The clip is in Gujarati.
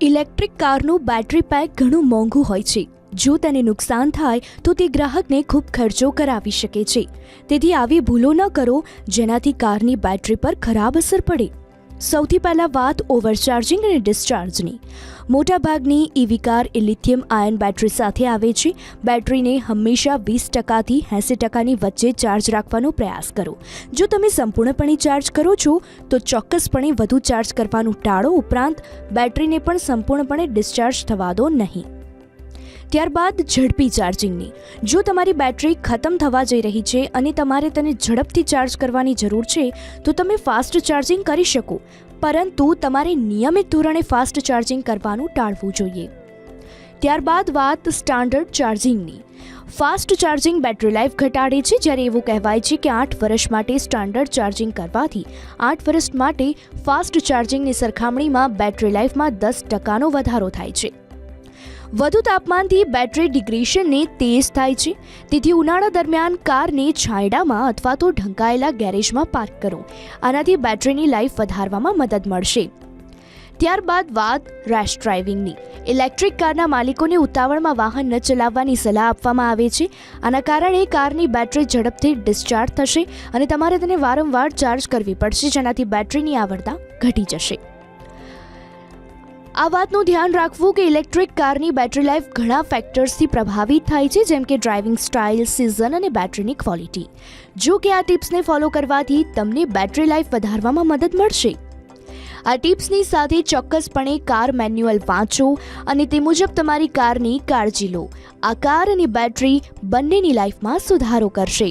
ઇલેક્ટ્રિક કારનું બેટરી પેક ઘણું મોંઘું હોય છે. જો તેને નુકસાન થાય, તો તે ગ્રાહકને ખૂબ ખર્ચો કરાવી શકે છે. તેથી આવી ભૂલો ન કરો, જેનાથી કારની બેટરી પર ખરાબ અસર પડે. સૌથી પહેલાં વાત ઓવરચાર્જિંગ અને ડિસ્ચાર્જની. મોટાભાગની ઈવી કાર એ લિથિયમ આયન બેટરી સાથે આવે છે. બેટરીને હંમેશા વીસ ટકાથી એંસી ટકાની વચ્ચે ચાર્જ રાખવાનો પ્રયાસ કરો. જો તમે સંપૂર્ણપણે ચાર્જ કરો છો, તો ચોક્કસપણે વધુ ચાર્જ કરવાનું ટાળો ઉપરાંત બેટરીને પણ સંપૂર્ણપણે ડિસ્ચાર્જ થવા દો નહીં. ત્યારબાદ ઝડપી ચાર્જિંગની. જો તમારી બેટરી ખતમ થવા જઈ રહી છે અને તમારે તેને ઝડપથી ચાર્જ કરવાની જરૂર છે, તો તમે ફાસ્ટ ચાર્જિંગ કરી શકો. પરંતુ તમારે નિયમિત ધોરણે ફાસ્ટ ચાર્જિંગ કરવાનું ટાળવું જોઈએ. ત્યારબાદ વાત સ્ટાન્ડર્ડ ચાર્જિંગની. ફાસ્ટ ચાર્જિંગ બેટરી લાઈફ ઘટાડે છે જ્યારે એવું કહેવાય છે કે આઠ વર્ષ માટે સ્ટાન્ડર્ડ ચાર્જિંગ કરવાથી આઠ વર્ષ માટે ફાસ્ટ ચાર્જિંગની સરખામણીમાં બેટરી લાઈફમાં દસ ટકાનો વધારો થાય છે. વધુ તાપમાનથી બેટરી ડિગ્રેશનને તેજ થાય છે. તેથી ઉનાળા દરમિયાન કારને છાંયડામાં અથવા તો ઢંકાયેલા ગેરેજમાં પાર્ક કરો. આનાથી બેટરીની લાઈફ વધારવામાં મદદ મળશે. ત્યારબાદ વાત રેશ ડ્રાઇવિંગની. ઇલેક્ટ્રિક કારના માલિકોને ઉતાવળમાં વાહન ન ચલાવવાની સલાહ આપવામાં આવે છે. આના કારણે કારની બેટરી ઝડપથી ડિસ્ચાર્જ થશે અને તમારે તેને વારંવાર ચાર્જ કરવી પડશે, જેનાથી બેટરીની આવડતા ઘટી જશે. આ વાતનું ધ્યાન રાખવું કે ઇલેક્ટ્રિક કારની બેટરી લાઈફ ઘણા ફેક્ટર્સથી પ્રભાવિત થાય છે, જેમ કે ડ્રાઇવિંગ સ્ટાઇલ, સિઝન અને બેટરીની ક્વોલિટી. જો કે આ ટિપ્સને ફોલો કરવાથી તમને બેટરી લાઈફ વધારવામાં મદદ મળશે. આ ટિપ્સની સાથે ચોક્કસપણે કાર મેન્યુઅલ વાંચો અને તે મુજબ તમારી કારની કાળજી લો. આ કાર અને બેટરી બંનેની લાઈફમાં સુધારો કરશે.